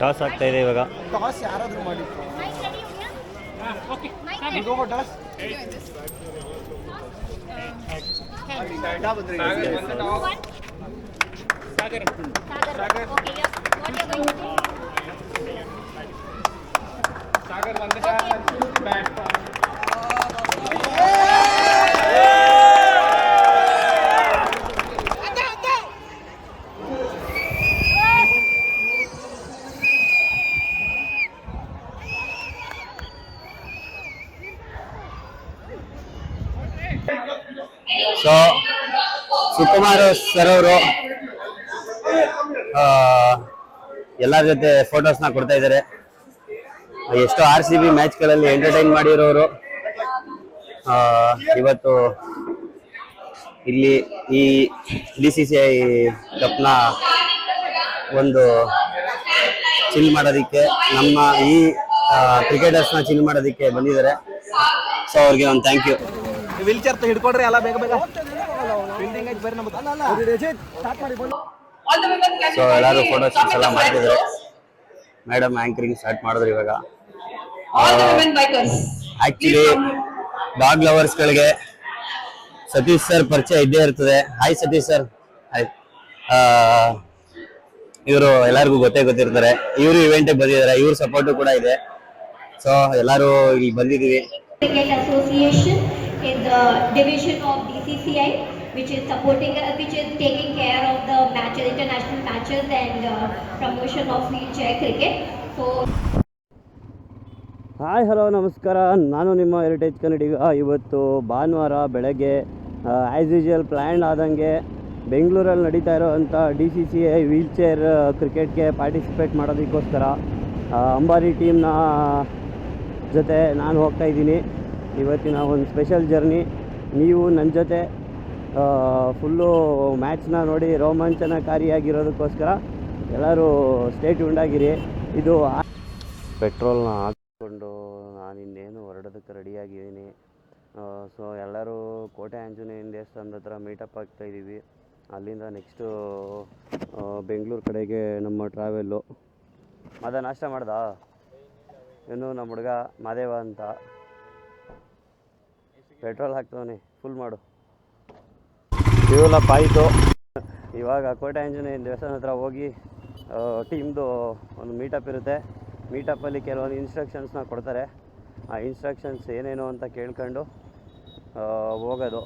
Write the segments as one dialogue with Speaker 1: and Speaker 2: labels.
Speaker 1: Toss ಆಗ್ತಾ ಇದೆ ಇವಾಗ.
Speaker 2: ಟಾಸ್ ಯಾರಾದ್ರೂ ಮಾಡಿ. ಟಾಸ್
Speaker 1: ಸೊ ಸುಕುಮಾರ್ ಸರ್ ಅವರು. ಎಲ್ಲರ ಜೊತೆ ಫೋಟೋಸ್ನ ಕೊಡ್ತಾ ಇದ್ದಾರೆ ಎಷ್ಟೋ ಆರ್ ಸಿ ಬಿ ಮ್ಯಾಚ್ಗಳಲ್ಲಿ ಎಂಟರ್ಟೈನ್ ಮಾಡಿರೋರು. ಇವತ್ತು ಇಲ್ಲಿ ಈ ಡಿ ಸಿ ಸಿ ಐ ಕಪ್ನ ಒಂದು ಚಿಲ್ ಮಾಡೋದಕ್ಕೆ, ನಮ್ಮ ಈ ಕ್ರಿಕೆಟರ್ಸ್ನ ಚಿಲ್ ಮಾಡೋದಕ್ಕೆ ಬಂದಿದ್ದಾರೆ. ಸೊ ಅವ್ರಿಗೆ ಒಂದು ಥ್ಯಾಂಕ್ ಯು
Speaker 2: ವೀಲ್ ಚೇರ್ ಹಿಡ್ಕೊಡ್ರಿ ಎಲ್ಲ ಬೇಗ ಬೇಗ.
Speaker 1: ಸೊ ಎಲ್ಲರೂ ಫೋಟೋ ಶೂಟ್ಸ್ ಎಲ್ಲ ಮಾಡಿದ್ರು ಮೇಡಮ್ ಆಂಕರಿಂಗ್ ಸ್ಟಾರ್ಟ್ ಮಾಡಿದ್ರು ಇವಾಗ. ಆಕ್ಚುಲಿ ಡಾಗ್ ಲವರ್ಸ್ಗಳಿಗೆ ಸತೀಶ್ ಸರ್ ಪರಿಚಯ ಇದ್ದೇ ಇರ್ತದೆ. ಹಾಯ್ ಸತೀಶ್ ಸರ್ ಹಾಯ್ ಇವರು ಎಲ್ಲರಿಗೂ ಗೊತ್ತೇ ಗೊತ್ತಿರ್ತಾರೆ. ಇವರು ಇವೆಂಟ್ ಬಂದಿದ್ದಾರೆ. ಇವ್ರ ಸಪೋರ್ಟ್ ಕೂಡ ಇದೆ. ಸೊ ಎಲ್ಲರೂ ಇಲ್ಲಿ ಬಂದಿದ್ದೀವಿ.
Speaker 3: In the division of DCCI, which is supporting, uh, which is taking care of the matches, international matches and uh, promotion of wheelchair cricket. So
Speaker 1: hi hello ನಮಸ್ಕಾರ. ನಾನು ನಿಮ್ಮ ಹೆರಿಟೇಜ್ ಕನ್ನಡಿಗ ಇವತ್ತು ಭಾನುವಾರ ಬೆಳಗ್ಗೆ ಆ್ಯಸ್ ಯೂಶುವಲ್ ಪ್ಲ್ಯಾನ್ ಆದಂಗೆ ಬೆಂಗಳೂರಲ್ಲಿ ನಡೀತಾ ಇರೋವಂಥ D C C A wheelchair ಕ್ರಿಕೆಟ್ಗೆ ಪಾರ್ಟಿಸಿಪೇಟ್ ಮಾಡೋದಕ್ಕೋಸ್ಕರ ಅಂಬಾರಿ ಟೀಮ್ನ ಜೊತೆ ನಾನು ಹೋಗ್ತಾ ಇದ್ದೀನಿ. ಇವತ್ತಿನ ಒಂದು ಸ್ಪೆಷಲ್ ಜರ್ನಿ ನೀವು ನನ್ನ ಜೊತೆ ಫುಲ್ಲು ಮ್ಯಾಚ್ನ ನೋಡಿ ರೋಮಾಂಚನಕಾರಿಯಾಗಿರೋದಕ್ಕೋಸ್ಕರ ಎಲ್ಲರೂ ಸ್ಟೇಟ್ ಉಂಡಾಗಿರಿ ಇದು ಪೆಟ್ರೋಲ್ನ ಹಾಕಿಕೊಂಡು ನಾನು ಇನ್ನೇನು ಹೊರಡೋದಕ್ಕೆ ರೆಡಿಯಾಗಿದ್ದೀನಿ ಸೊ ಎಲ್ಲರೂ ಕೋಟೆ ಆಂಜನೇಯನ ದೇವಸ್ಥಾನದ ಹತ್ರ ಮೀಟಪ್ ಆಗ್ತಾ ಇದ್ದೀವಿ ಅಲ್ಲಿಂದ ನೆಕ್ಸ್ಟು ಬೆಂಗಳೂರು ಕಡೆಗೆ ನಮ್ಮ ಟ್ರಾವೆಲ್ಲು ಮದ ನಾಷ್ಟ ಮಾಡ್ದ? ಇನ್ನು ನಮ್ಮ ಹುಡುಗ ಮಾದೇವ ಅಂತ. ಪೆಟ್ರೋಲ್ ಹಾಕ್ತವನಿ ಫುಲ್ ಮಾಡು. ಫ್ಯೂಲಪ್ ಆಯಿತು ಇವಾಗ ಕೋಟೆ ಆಂಜನೇಯನ ದೇವಸ್ಥಾನ ಹತ್ರ ಹೋಗಿ ಟೀಮ್ದು ಒಂದು ಮೀಟಪ್ ಇರುತ್ತೆ. ಮೀಟಪ್ಪಲ್ಲಿ ಕೆಲವೊಂದು ಇನ್ಸ್ಟ್ರಕ್ಷನ್ಸ್ನ ಕೊಡ್ತಾರೆ. ಆ ಇನ್ಸ್ಟ್ರಕ್ಷನ್ಸ್ ಏನೇನು ಅಂತ ಕೇಳ್ಕೊಂಡು ಹೋಗೋದು.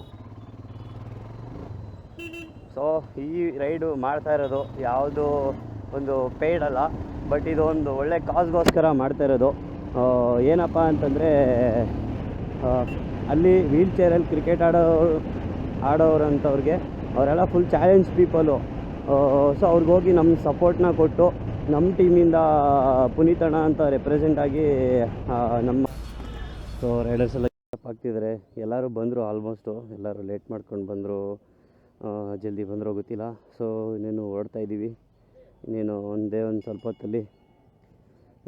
Speaker 1: ಸೊ ಈ ರೈಡು ಮಾಡ್ತಾ ಇರೋದು ಯಾವುದು ಒಂದು ಪೇಯ್ಡ್ ಅಲ್ಲ ಬಟ್ ಇದು ಒಂದು ಒಳ್ಳೆ ಕಾಸ್ಗೋಸ್ಕರ ಮಾಡ್ತಾ ಇರೋದು. ಏನಪ್ಪ ಅಂತಂದರೆ ಅಲ್ಲಿ ವೀಲ್ ಚೇರಲ್ಲಿ ಕ್ರಿಕೆಟ್ ಆಡೋ ಆಡೋರಂಥವ್ರಿಗೆ, ಅವರೆಲ್ಲ ಫುಲ್ ಚಾಲೆಂಜ್ ಪೀಪಲು ಸೊ ಅವ್ರಿಗೆ ಹೋಗಿ ನಮ್ಮ ಸಪೋರ್ಟ್ನ ಕೊಟ್ಟು ನಮ್ಮ ಟೀಮಿಂದ ಪುನೀತಣ್ಣ ಅಂತ ರೆಪ್ರೆಸೆಂಟ್ ಆಗಿ ನಮ್ಮ ಸೊ ರೈಡರ್ಸ್ ಎಲ್ಲ ಆಗ್ತಿದ್ದಾರೆ ಎಲ್ಲರೂ ಬಂದರು ಆಲ್ಮೋಸ್ಟು ಎಲ್ಲರೂ ಲೇಟ್ ಮಾಡ್ಕೊಂಡು ಬಂದರು. ಜಲ್ದಿ ಬಂದರೂ ಗೊತ್ತಿಲ್ಲ. ಸೊ ಇನ್ನೇನು ಹೊರಡ್ತಾ ಇದ್ದೀವಿ ಇನ್ನೇನು ಒಂದೇ ಒಂದು ಸ್ವಲ್ಪ ಹೊತ್ತಲ್ಲಿ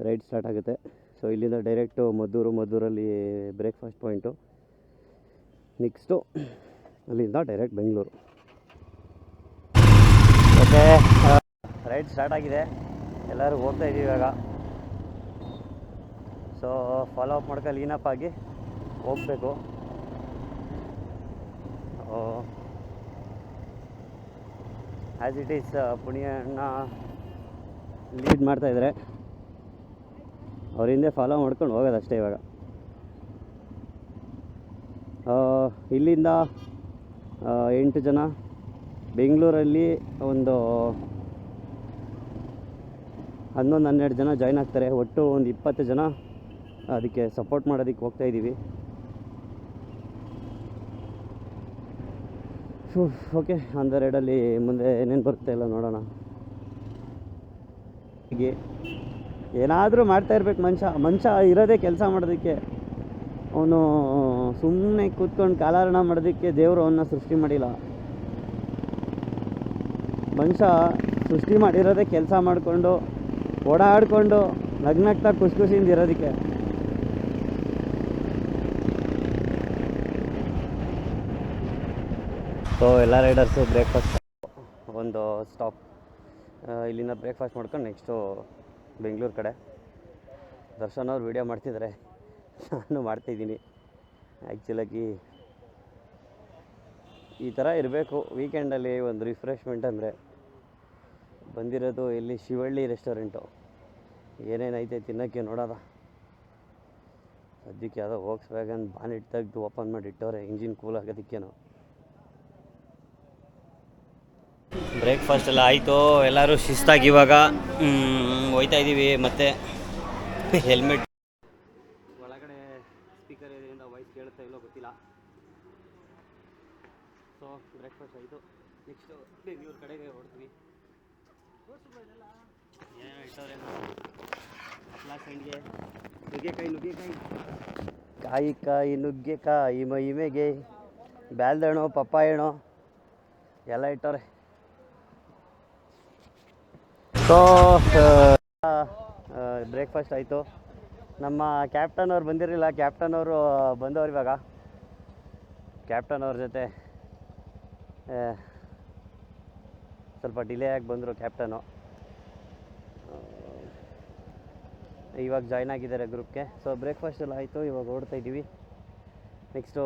Speaker 1: ರೈಡ್ ಸ್ಟಾರ್ಟ್ ಆಗುತ್ತೆ. ಸೊ ಇಲ್ಲಿಂದ ಡೈರೆಕ್ಟು ಮದ್ದೂರು, ಮದ್ದೂರಲ್ಲಿ ಬ್ರೇಕ್ಫಾಸ್ಟ್ ಪಾಯಿಂಟು ನೆಕ್ಸ್ಟು ಅಲ್ಲಿಂದ direct Bengaluru. Okay ride start ಆಗಿದೆ. ಎಲ್ಲರೂ ಹೋಗ್ತಾ ಇದ್ದೀವಿ ಇವಾಗ. ಸೊ ಫಾಲೋ ಅಪ್ ಮಾಡ್ಕೊಂಡು ಲೀನಪ್ ಆಗಿ ಹೋಗಬೇಕು. ಆ್ಯಸ್ ಇಟ್ ಈಸ್ ಪುಣ್ಯಣ್ಣ ಲೀಡ್ ಮಾಡ್ತಾಯಿದ್ದಾರೆ ಅವ್ರ ಹಿಂದೆ ಫಾಲೋ ಮಾಡ್ಕೊಂಡು ಹೋಗೋದಷ್ಟೇ ಇವಾಗ. ಇಲ್ಲಿಂದ ಎಂಟು ಜನ. ಬೆಂಗಳೂರಲ್ಲಿ ಒಂದು ಹನ್ನೊಂದು, ಹನ್ನೆರಡು ಜನ ಜಾಯ್ನ್ ಆಗ್ತಾರೆ. ಒಟ್ಟು ಒಂದು ಇಪ್ಪತ್ತು ಜನ ಅದಕ್ಕೆ ಸಪೋರ್ಟ್ ಮಾಡೋದಕ್ಕೆ ಹೋಗ್ತಾ ಇದ್ದೀವಿ. ಓಕೆ ಹನ್ನೆರಡಲ್ಲಿ ಮುಂದೆ ಏನೇನು ಬರುತ್ತೆ ಇಲ್ಲ ನೋಡೋಣ. ಹೀಗೆ ಏನಾದರೂ ಮಾಡ್ತಾ ಇರ್ಬೇಕು ಮನುಷ್ಯ. ಮನುಷ್ಯ ಇರೋದೇ ಕೆಲಸ ಮಾಡೋದಕ್ಕೆ. ಅವನು ಸುಮ್ಮನೆ ಕೂತ್ಕೊಂಡು ಕಾಲಾರಣ ಮಾಡೋದಕ್ಕೆ ದೇವರು ಅವನ್ನ ಸೃಷ್ಟಿ ಮಾಡಿಲ್ಲ. ಮನುಷ್ಯ ಸೃಷ್ಟಿ ಮಾಡಿರೋದೇ ಕೆಲಸ ಮಾಡಿಕೊಂಡು, ಓಡಾಡಿಕೊಂಡು ನಗ್ನಗ್ತಾ ಖುಷಿ ಖುಷಿಯಿಂದ ಇರೋದಕ್ಕೆ. ಸೊ ಎಲ್ಲ ರೈಡರ್ಸು ಬ್ರೇಕ್ಫಾಸ್ಟ್ ಒಂದು ಸ್ಟಾಪ್ ಇಲ್ಲಿಂದ ಬ್ರೇಕ್ಫಾಸ್ಟ್ ಮಾಡ್ಕೊಂಡು ನೆಕ್ಸ್ಟು ಬೆಂಗಳೂರು ಕಡೆ. ದರ್ಶನ್ ಅವ್ರು ವೀಡಿಯೋ ಮಾಡ್ತಿದ್ದಾರೆ ನಾನು ಮಾಡ್ತಾಯಿದ್ದೀನಿ ಆ್ಯಕ್ಚುಲಾಗಿ ಈ ಥರ ಇರಬೇಕು. ವೀಕೆಂಡಲ್ಲಿ ಒಂದು ರಿಫ್ರೆಶ್ಮೆಂಟ್ ಅಂದರೆ ಬಂದಿರೋದು ಇಲ್ಲಿ ಶಿವಳ್ಳಿ ರೆಸ್ಟೋರೆಂಟು ಏನೇನೈತೆ ತಿನ್ನೋಕ್ಕೆ ನೋಡೋದ. ಸದ್ಯಕ್ಕೆ ಯಾವುದೋ ಹೋಗ್ಸ್ ವ್ಯಾಗನ್ ಬಾನೆಟ್ ತೆಗೆದು ಓಪನ್ ಮಾಡಿ ಇಟ್ಟವ್ರೆ ಇಂಜಿನ್ ಕೂಲ್ ಆಗೋದಕ್ಕೇನೋ. ಬ್ರೇಕ್ಫಾಸ್ಟ್ ಎಲ್ಲ ಆಯಿತು. ಎಲ್ಲರೂ ಶಿಸ್ತಾಗಿ ಇವಾಗ ಹೋಯ್ತಾ ಇದ್ದೀವಿ ಮತ್ತು ಹೆಲ್ಮೆಟ್ ಒಳಗಡೆ ಸ್ಪೀಕರ್ ಇದರಿಂದ ವಾಯ್ಸ್ ಕೇಳುತ್ತಾ ಇಲ್ಲೋ ಗೊತ್ತಿಲ್ಲ ಸೊ ಬ್ರೇಕ್ಫಾಸ್ಟ್ ಆಯಿತು ನೆಕ್ಸ್ಟು ಬೆಂಗಳೂರು ಕಡೆಗೆ ಹೊಡ್ತೀವಿ ಏನೇನೋ ಇಟ್ಟವ್ರೆ ಸಂಡಿಗೆ ನುಗ್ಗೆಕಾಯಿ ನುಗ್ಗೆಕಾಯಿ. ಕಾಯಿ ಕಾಯಿ, ನುಗ್ಗೆಕಾಯಿ ಮೈಮೆಗೆ ಬ್ಯಾಲ್ದಣ್ಣು, ಪಪ್ಪಾಯಣ್ಣು, ಎಲ್ಲ ಇಟ್ಟವ್ರೆ. ಸೊ ಬ್ರೇಕ್ಫಾಸ್ಟ್ ಆಯಿತು. ನಮ್ಮ ಕ್ಯಾಪ್ಟನ್ ಅವ್ರು ಬಂದಿರಲಿಲ್ಲ. ಕ್ಯಾಪ್ಟನ್ ಅವರು ಬಂದವ್ರು ಇವಾಗ. ಕ್ಯಾಪ್ಟನ್ ಅವ್ರ ಜೊತೆ ಸ್ವಲ್ಪ ಡಿಲೇ ಆಗಿ ಬಂದರು ಕ್ಯಾಪ್ಟನು ಇವಾಗ ಜಾಯ್ನ್ ಆಗಿದ್ದಾರೆ ಗ್ರೂಪ್ಗೆ ಸೊ ಬ್ರೇಕ್ಫಾಸ್ಟ್ ಎಲ್ಲ ಆಯಿತು, ಇವಾಗ ಓಡ್ತಾ ಇದ್ದೀವಿ. ನೆಕ್ಸ್ಟು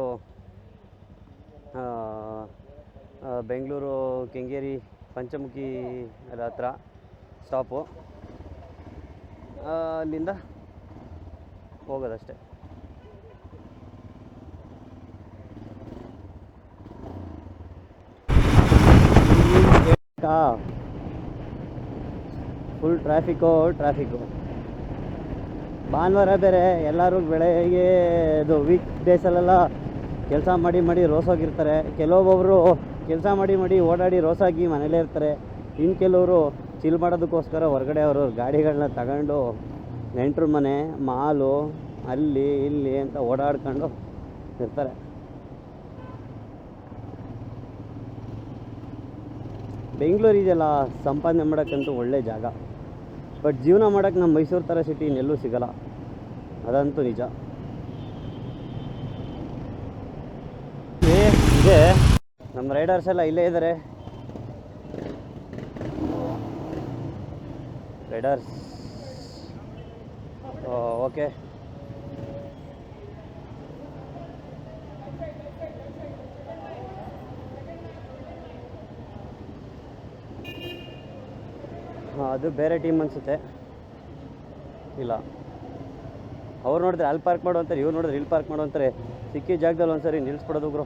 Speaker 1: ಬೆಂಗಳೂರು, ಕೆಂಗೇರಿ, ಪಂಚಮುಖಿ ಹತ್ರ ಸ್ಟಾಪು ಅಲ್ಲಿಂದ ಹೋಗೋದಷ್ಟೇ. ಫುಲ್ ಟ್ರಾಫಿಕ್ಕು ಟ್ರಾಫಿಕ್ಕು ಭಾನುವಾರ ಬೇರೆ ಎಲ್ಲರೂ ಬೆಳಗ್ಗೆ ಇದು ವೀಕ್ ಡೇಸಲ್ಲೆಲ್ಲ ಕೆಲಸ ಮಾಡಿ ಮಾಡಿ ರೋಸೋಗಿರ್ತಾರೆ. ಕೆಲವೊಬ್ಬೊಬ್ಬರು ಕೆಲಸ ಮಾಡಿ ಮಾಡಿ ಓಡಾಡಿ ರೋಸಾಗಿ ಮನೇಲೇ ಇರ್ತಾರೆ. ಇನ್ನು ಕೆಲವರು ಚಿಲ್ ಮಾಡೋದಕ್ಕೋಸ್ಕರ ಹೊರಗಡೆ ಅವರು ಗಾಡಿಗಳನ್ನ ತಗೊಂಡು ನೆಂಟ್ರ ಮನೆ, ಮಾಲು, ಅಲ್ಲಿ, ಇಲ್ಲಿ ಅಂತ ಓಡಾಡ್ಕೊಂಡು ಇರ್ತಾರೆ. ಬೆಂಗಳೂರು ಇದೆಯಲ್ಲ ಸಂಪಾದನೆ ಮಾಡೋಕ್ಕಂತೂ ಒಳ್ಳೆ ಜಾಗ. ಬಟ್ ಜೀವನ ಮಾಡೋಕ್ಕೆ ನಮ್ಮ ಮೈಸೂರು ಥರ ಸಿಟಿ ಇನ್ನೆಲ್ಲೂ ಸಿಗಲ್ಲ. ಅದಂತೂ ನಿಜ. ಇದೆ. ನಮ್ಮ ರೈಡರ್ಸ್ ಎಲ್ಲ ಇಲ್ಲೇ ಇದ್ದಾರೆ ರೈಡರ್ಸ್ ಓಕೆ. ಅದು ಬೇರೆ ಟೀಮ್ ಅನಿಸುತ್ತೆ. ಇಲ್ಲ. ಅವ್ರು ನೋಡಿದ್ರೆ ಅಲ್ಲಿ ಪಾರ್ಕ್ ಮಾಡು ಅಂತಾರೆ ಇವ್ರು ನೋಡಿದ್ರೆ ಇಲ್ಲಿ ಪಾರ್ಕ್ ಮಾಡು ಅಂತಾರೆ ಸಿಕ್ಕಿ ಜಾಗದಲ್ಲಿ ಒಂದ್ಸರಿ ನಿಲ್ಲಿಸ್ಬಿಡೋದು ಗುರು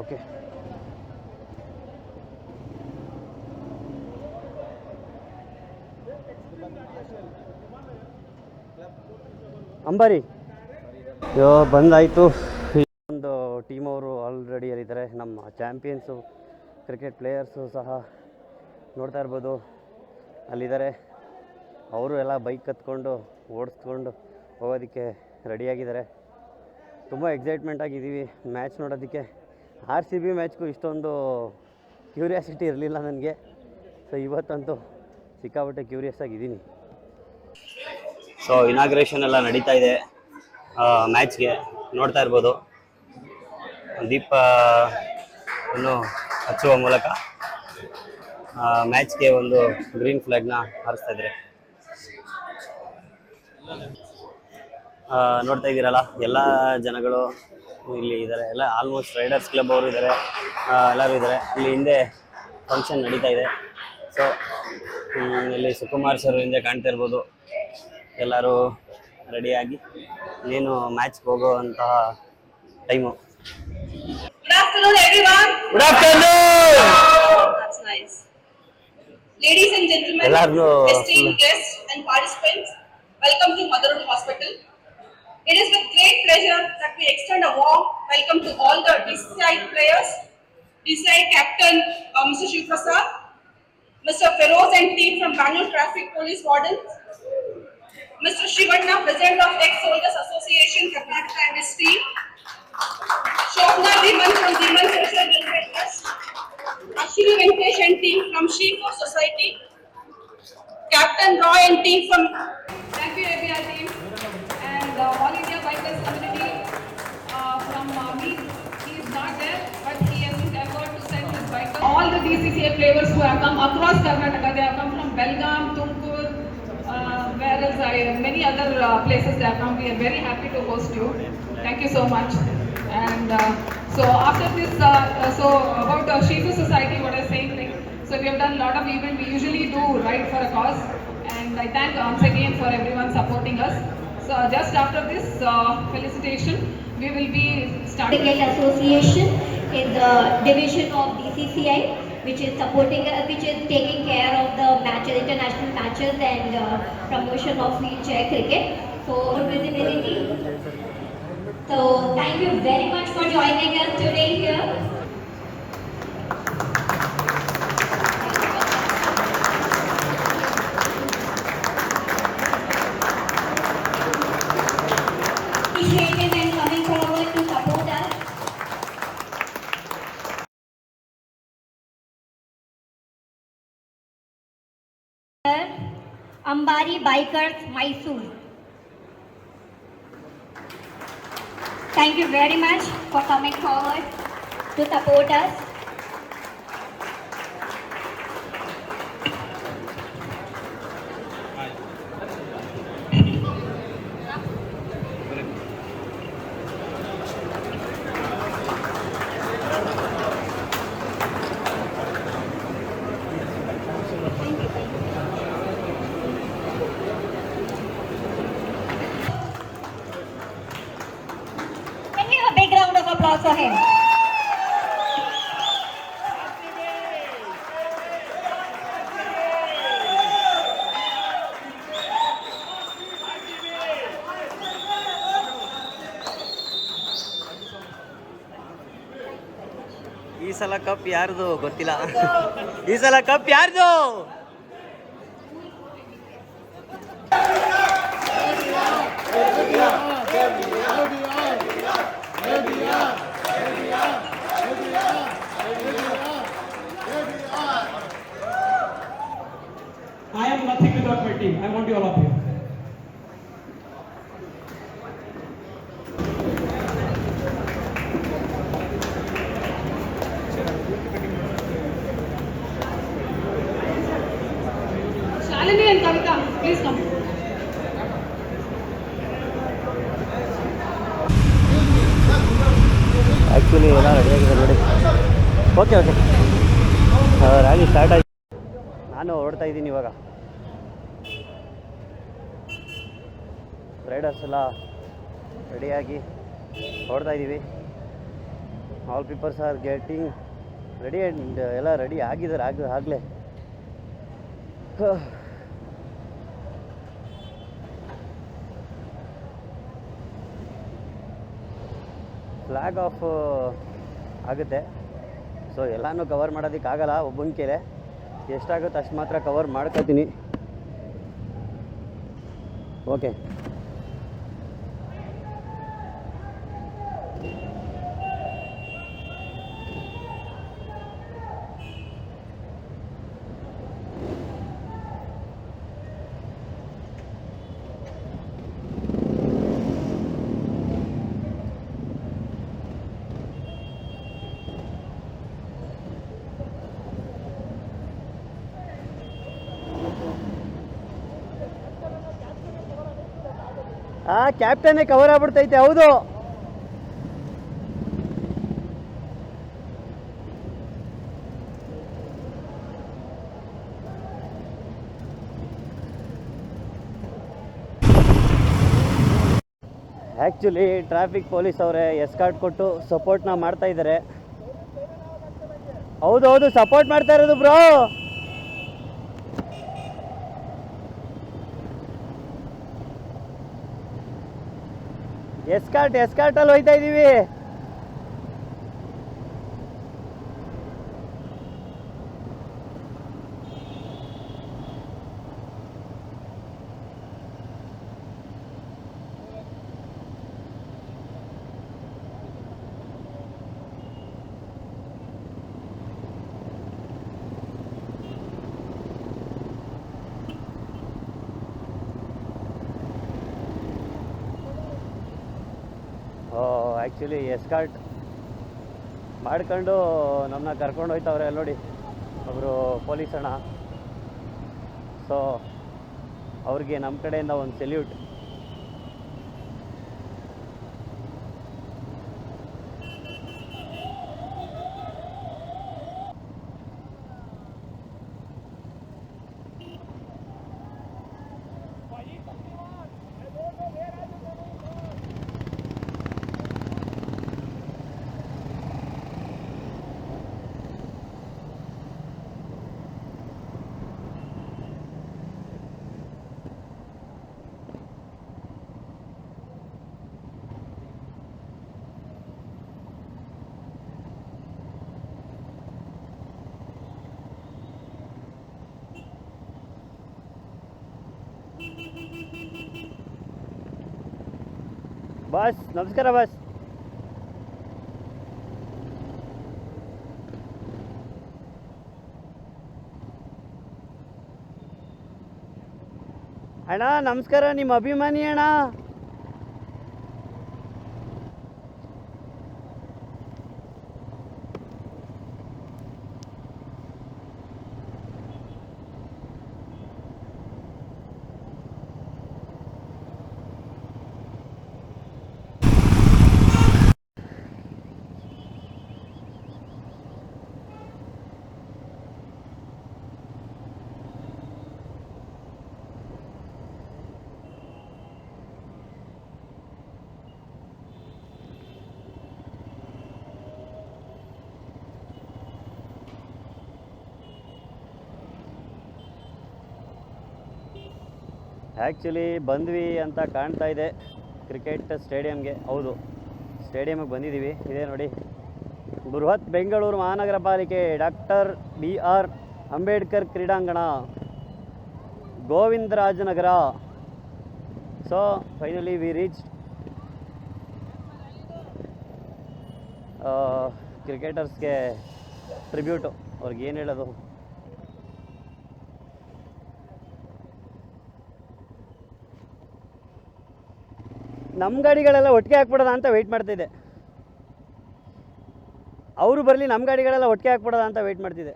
Speaker 1: ಓಕೆ. ಅಂಬಾರಿ. ಅಯ್ಯೋ, ಬಂದಾಯಿತು. ಒಂದು ಟೀಮ್ ಅವರು ಆಲ್ರೆಡಿ ಅಲ್ಲಿದ್ದಾರೆ ನಮ್ಮ ಚಾಂಪಿಯನ್ಸು ಕ್ರಿಕೆಟ್ ಪ್ಲೇಯರ್ಸು ಸಹ ನೋಡ್ತಾ ಇರ್ಬೋದು. ಅಲ್ಲಿದ್ದಾರೆ. ಅವರು ಎಲ್ಲ ಬೈಕ್ ಕತ್ಕೊಂಡು, ಓಡಿಸ್ಕೊಂಡು ಹೋಗೋದಕ್ಕೆ ರೆಡಿಯಾಗಿದ್ದಾರೆ ತುಂಬ ಎಕ್ಸೈಟ್ಮೆಂಟ್ ಆಗಿದ್ದೀವಿ. ಮ್ಯಾಚ್ ನೋಡೋದಕ್ಕೆ. ಆರ್ ಸಿ ಬಿ ಮ್ಯಾಚ್ಗೂ ಇಷ್ಟೊಂದು ಕ್ಯೂರಿಯಾಸಿಟಿ ಇರಲಿಲ್ಲ ನನಗೆ. ಸೊ ಇವತ್ತಂತೂ ಸಿಕ್ಕಾಪಟ್ಟೆ ಕ್ಯೂರಿಯಸ್ ಆಗಿದ್ದೀನಿ. ಸೊ ಇನಾಗ್ರೇಷನ್ ಎಲ್ಲ ನಡೀತಾ ಇದೆ. ಮ್ಯಾಚ್ಗೆ ನೋಡ್ತಾ ಇರ್ಬೋದು. ದೀಪ, ಅನ್ನು ಹಚ್ಚುವ ಮೂಲಕ ಮ್ಯಾಚ್ಗೆ ಒಂದು ಗ್ರೀನ್ ಫ್ಲಾಗ್ನ ಹಾರಿಸ್ತಾ ಇದ್ದಾರೆ ನೋಡ್ತಾ ಇದ್ದೀರಲ್ಲ, ಎಲ್ಲ ಜನಗಳು ಇಲ್ಲಿ ಇದ್ದಾರೆ ಎಲ್ಲ ಆಲ್ಮೋಸ್ಟ್ ರೈಡರ್ಸ್ ಕ್ಲಬ್ ಅವರು ಇದ್ದಾರೆ ಎಲ್ಲರೂ ಇದ್ದಾರೆ ಇಲ್ಲಿ ಹಿಂದೆ ಫಂಕ್ಷನ್ ನಡೀತಾ ಇದೆ. ಸೊ ಇಲ್ಲಿ ಸುಕುಮಾರ್ ಸರ್ ಹಿಂದೆ ಕಾಣ್ತಾ ಇರ್ಬೋದು. ಎಲ್ಲರೂ ರೆಡಿಯಾಗಿ ಇನ್ನೇನು ಮ್ಯಾಚ್ಗೆ ಹೋಗುವಂತಹ time
Speaker 4: Good welcome to good afternoon It is with great pleasure that we extend a warm welcome to all the DCI players, DCI captain uh, Mr. Shiv Mr. Feroz and team from Bangalore Traffic Police Warden, Mr. Shivanna, President of Ex-Soldiers Association Karnataka and his team, Shobna Dhiman from Dhiman Social Welfare Trust. Ashwini Venkatesh and team from Shrico Society. Captain Roy and team from
Speaker 5: Thank you, ABR team, players who have come across Karnataka, they have come from Belgaum, Tumkur, uh, where else I, many other uh, places they have come. We are very happy to host you. Thank you so much. And uh, so after this, uh, uh, so about uh, Shifu Society, what I was saying, like, so we have done a lot of event. We usually do right for a cause, and I thank once again for everyone supporting us. So just after this uh, felicitation, we will be starting.
Speaker 3: Association in the division of DCCI, which is supporting, uh, which is taking care of the matches, international matches and uh, promotion of wheelchair cricket. So visibility. So thank you very much for joining us today here. Ambari Bikers, Mysore. Thank you very much for coming forward to support us.
Speaker 1: ಸಲ cup ಯಾರ್ದು ಗೊತ್ತಿಲ್ಲ ಈ ಸಲ cup ಯಾರ್ದು
Speaker 6: I am nothing without my team. I want you all up here.
Speaker 1: ರೆಡಿಯಾಗಿದೆ ನೋಡಿ. Okay okay ರಾಗಿ start ಆಯ್ತು. ನಾನು ಹೊರಡ್ತಾ ಇದ್ದೀನಿ ಇವಾಗ. ರೈಡರ್ಸ್ ಎಲ್ಲ ರೆಡಿಯಾಗಿ ಹೊಡ್ತಾ ಇದ್ದೀವಿ. All peoples are getting ready and ಎಲ್ಲ ರೆಡಿ ಆಗಿದ್ದಾರೆ ಆಗ, ಆಗಲೇ. ಫ್ಲ್ಯಾಗ್ ಆಫ್ ಆಗುತ್ತೆ. ಸೊ ಎಲ್ಲನೂ ಕವರ್ ಮಾಡೋದಕ್ಕಾಗಲ್ಲ ಒಬ್ಬನ ಕೈಲೇ ಎಷ್ಟಾಗುತ್ತೆ ಅಷ್ಟು ಮಾತ್ರ ಕವರ್ ಮಾಡ್ಕೊತೀನಿ. ಓಕೆ ಕ್ಯಾಪ್ಟನ್ನೇ ಕವರ್ ಆಗ್ಬಿಡ್ತೈತೆ, ಹೌದು. ಆ್ಯಕ್ಚುಲಿ ಟ್ರಾಫಿಕ್ ಪೊಲೀಸ್ ಅವರೇ ಎಸ್ಕಾರ್ಟ್ ಕೊಟ್ಟು ಸಪೋರ್ಟ್ನ ಮಾಡ್ತಾ ಇದ್ದಾರೆ. ಹೌದು ಹೌದು ಸಪೋರ್ಟ್ ಮಾಡ್ತಾ ಇರೋದು ಬ್ರೋ ಎಸ್ಕಾರ್ಟ್ ಎಸ್ಕಾರ್ಟಲ್ಲಿ ಹೋಯ್ತಾ ಇದ್ದೀವಿ ಆ್ಯಕ್ಚುಲಿ ಎಸ್ಕಾರ್ಟ್ ಮಾಡ್ಕೊಂಡು ನಮ್ಮನ್ನ ಕರ್ಕೊಂಡು ಹೋಯ್ತವ್ರೆ ನೋಡಿ. ಒಬ್ಬರು ಪೊಲೀಸ್ ಅಣ್ಣ. ಸೊ ಅವ್ರಿಗೆ ನಮ್ಮ ಕಡೆಯಿಂದ ಒಂದು ಸೆಲ್ಯೂಟ್ ಬಾಸ್ ನಮಸ್ಕಾರ ಬಾಸ್ ಅಣ್ಣ ನಮಸ್ಕಾರ ನಿಮ್ಮ ಅಭಿಮಾನಿ ಅಣ್ಣ ಆ್ಯಕ್ಚುಲಿ ಬಂದ್ವಿ ಅಂತ ಕಾಣ್ತಾ ಇದೆ. ಕ್ರಿಕೆಟ್ ಸ್ಟೇಡಿಯಮ್ಗೆ ಹೌದು. ಸ್ಟೇಡಿಯಮ್ಗೆ ಬಂದಿದ್ದೀವಿ. ಇದೇ ನೋಡಿ. ಬೃಹತ್ ಬೆಂಗಳೂರು ಮಹಾನಗರ ಪಾಲಿಕೆ ಡಾಕ್ಟರ್ ಬಿ ಆರ್ ಅಂಬೇಡ್ಕರ್ ಕ್ರೀಡಾಂಗಣ, Govindarajanagar. So finally we reach ಕ್ರಿಕೆಟರ್ಸ್ಗೆ tribute ಅವ್ರಿಗೆ ಏನು ಹೇಳೋದು? ನಮ್ಮ ಗಾಡಿಗಳೆಲ್ಲ ಒಟ್ಟಿಗೆ ಹಾಕ್ಬಿಡೋದ ಅಂತ ವೆಯ್ಟ್ ಮಾಡ್ತಿದ್ದೆ. ಅವರು ಬರಲಿ ನಮ್ಮ ಗಾಡಿಗಳೆಲ್ಲ ಒಟ್ಟಿಗೆ ಹಾಕ್ಬಿಡೋದ ಅಂತ ವೆಯ್ಟ್ ಮಾಡ್ತಿದ್ದೆ.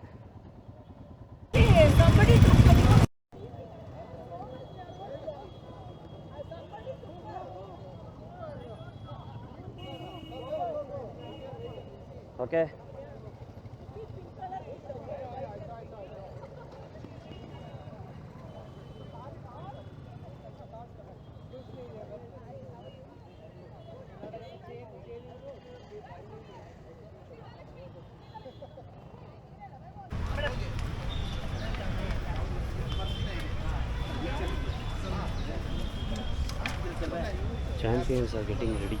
Speaker 1: Okay champions are getting ready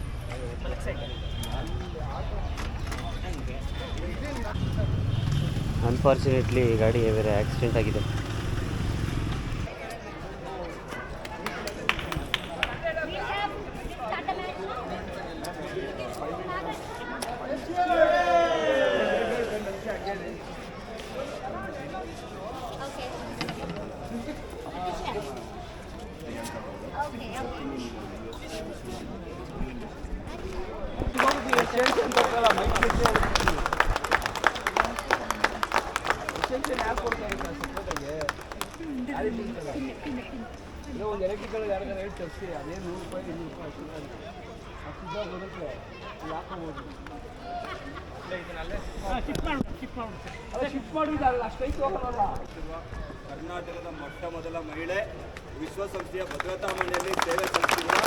Speaker 1: unfortunately ಗಾಡಿ ಬೇರೆ ಆಕ್ಸಿಡೆಂಟ್ ಆಗಿದೆ.
Speaker 2: ಒಂದು ಎಲೆಕ್ಟ್ರಿಕಲ್ ಯಾರಿಗಾರ ರೇಟ್ ತರಿಸಿ ಅದೇ ನೂರು ರೂಪಾಯಿ ಇನ್ನೂರು ರೂಪಾಯಿ ಅಷ್ಟು ಅಷ್ಟು ಬರುತ್ತೆ ಯಾಕೋಬೋದು ಅದೇ ಶಿಫ್ಟ್ ಮಾಡಿದ್ರೆ ಅಲ್ಲ. ಅಷ್ಟೈತೆ ಹೋಗಲ್ಲ
Speaker 7: ಕರ್ನಾಟಕದ ಮೊಟ್ಟ ಮೊದಲ ಮಹಿಳೆ. ವಿಶ್ವಸಂಸ್ಥೆಯ ಭದ್ರತಾ ಮಂಡಳಿಯಲ್ಲಿ ಸೇವೆ ಸಲ್ಲಿಸಿರುವ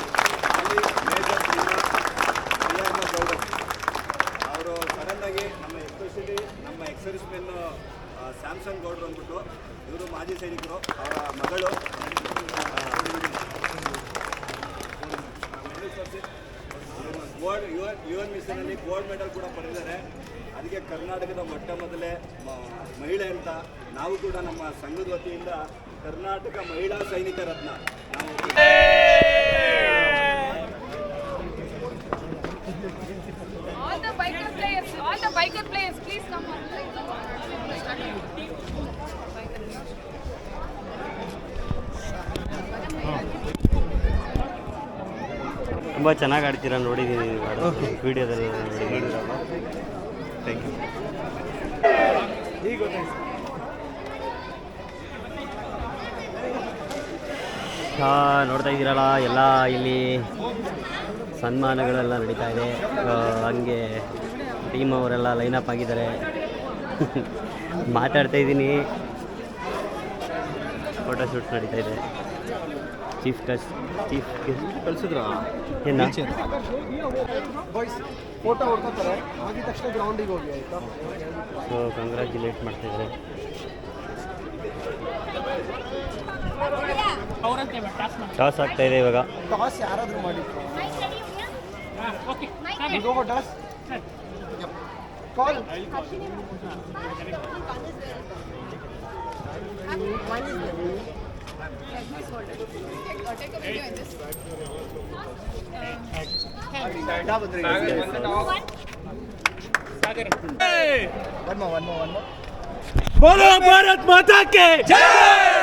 Speaker 7: ಅಲ್ಲಿ ಮೇಜರ್ ಪ್ರಿಯಾ ಪ್ರಿಯಮ್ಮ ಗೌಡ. ಅವರು ಸಡನ್ನಾಗಿ ನಮ್ಮ ಎಸ್ಪೆಷಲಿ ನಮ್ಮ ಎಕ್ಸರ್ವಿಸ್ ಮೆನ್ ಸ್ಯಾಮ್ಸಂಗ್ ಗೌಡ್ರು ಅಂದ್ಬಿಟ್ಟು ಇವರು ಮಾಜಿ ಸೈನಿಕರು, ಅವರ ಮಗಳು. Gold U N U N ಮಿಷನಲ್ಲಿ gold medal ಕೂಡ ಪಡೆದಿದ್ದಾರೆ. ಅದಕ್ಕೆ ಕರ್ನಾಟಕದ ಮೊಟ್ಟ ಮೊದಲೇ ಮಹಿಳೆ ಅಂತ ನಾವು ಕೂಡ ನಮ್ಮ ಸಂಘದ ವತಿಯಿಂದ ಕರ್ನಾಟಕ ಮಹಿಳಾ ಸೈನಿಕ ರತ್ನ.
Speaker 5: ಆಲ್
Speaker 1: ತುಂಬಾ ಚೆನ್ನಾಗಿ ಆಡ್ತೀರಾ ನೋಡಿದೀನಿ ವಿಡಿಯೋದಲ್ಲಿ
Speaker 2: थैंक
Speaker 1: यू ನೋಡ್ತಾ ಇದ್ದೀರಲ್ಲ ಎಲ್ಲ ಇಲ್ಲಿ ಸನ್ಮಾನಗಳೆಲ್ಲ ನಡೀತಾ ಇದೆ. ಹಂಗೆ ಟೀಮ್ ಅವರೆಲ್ಲ ಲೈನಪ್ ಆಗಿದ್ದಾರೆ. ಮಾತಾಡ್ತಾ ಇದ್ದೀನಿ. ಫೋಟೋ ಶೂಟ್ ನಡೀತಾ ಇದೆ. ಚೀಫ್ ಟಚ್ ಚೀಫ್
Speaker 2: ಕಳಿಸಿದ್ರ?
Speaker 1: ಏನ?
Speaker 2: ಬಾಯ್ಸ್ ಫೋಟೋ ಹೊಡ್ಕೋತಾರೆ. ಆಗಿದ ತಕ್ಷಣ ಗ್ರೌಂಡಿಗೆ ಹೋಗಿ ಆಯ್ತಾ?
Speaker 1: ಸೊ ಕಂಗ್ರ್ಯಾಚುಲೇಟ್ ಮಾಡ್ತಾ ಇದ್ದಾರೆ. ಟಾಸ್ ಆಗ್ತಾ ಇದೆ ಇವಾಗ
Speaker 2: ಟಾಸ್ ಯಾರಾದರೂ ಮಾಡಿ toss call One more, one more, one more. Bolo
Speaker 6: Bharat Mata Ki Jai!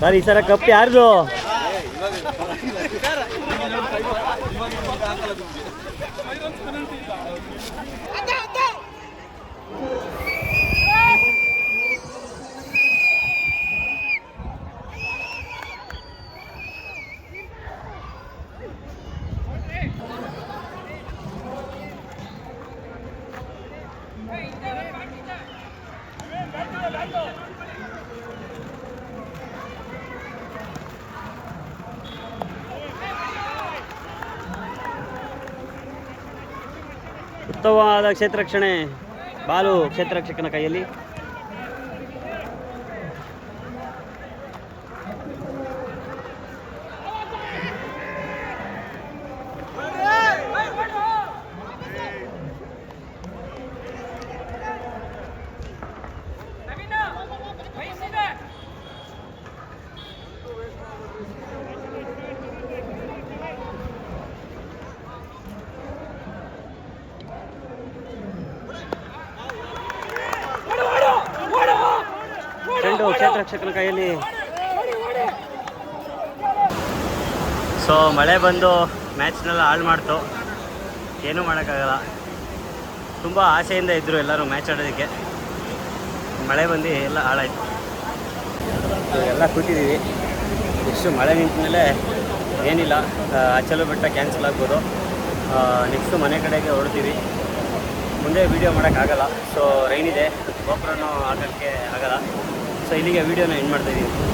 Speaker 1: Sir ಈ ಸಲ ಕಪ್ ಯಾರ್ದು? ಉತ್ತಮವಾದ ಕ್ಷೇತ್ರ ರಕ್ಷಣೆ ಬಾಲು ಕ್ಷೇತ್ರ ರಕ್ಷಕನ ಕೈಯಲ್ಲಿ. ರಕ್ಷಕನ ಕೈಯಲ್ಲಿ. ಸೊ ಮಳೆ ಬಂದು ಮ್ಯಾಚ್ನೆಲ್ಲ ಹಾಳು ಮಾಡ್ತು. ಏನೂ ಮಾಡೋಕ್ಕಾಗಲ್ಲ. ತುಂಬ ಆಸೆಯಿಂದ ಇದ್ದರು ಎಲ್ಲರೂ ಮ್ಯಾಚ್ ಆಡೋದಕ್ಕೆ. ಮಳೆ ಬಂದು ಎಲ್ಲ ಹಾಳಾಯ್ತು. ಎಲ್ಲ ಕೂತಿದ್ದೀವಿ. ನೆಕ್ಸ್ಟು ಮಳೆ ನಿಂತ ಮೇಲೆ ಏನಿಲ್ಲ. ಆ, ಅಚ್ಚಲು ಬೆಟ್ಟ ಕ್ಯಾನ್ಸಲ್ ಆಗ್ಬೋದು. ನೆಕ್ಸ್ಟು ಮನೆ ಕಡೆಗೆ ಹೊರಡ್ತೀವಿ. ಮುಂದೆ ವೀಡಿಯೋ ಮಾಡೋಕ್ಕಾಗಲ್ಲ. ಸೊ ರೈನ್ ಇದೆ. ಗೋಪುರನೂ ಹಾಕೋಕ್ಕೆ ಆಗಲ್ಲ. ಸೊ ಇಲ್ಲಿಗೆ ವೀಡಿಯೋನ ಎಂಡ್ ಮಾಡ್ತಾಯಿದ್ದೀವಿ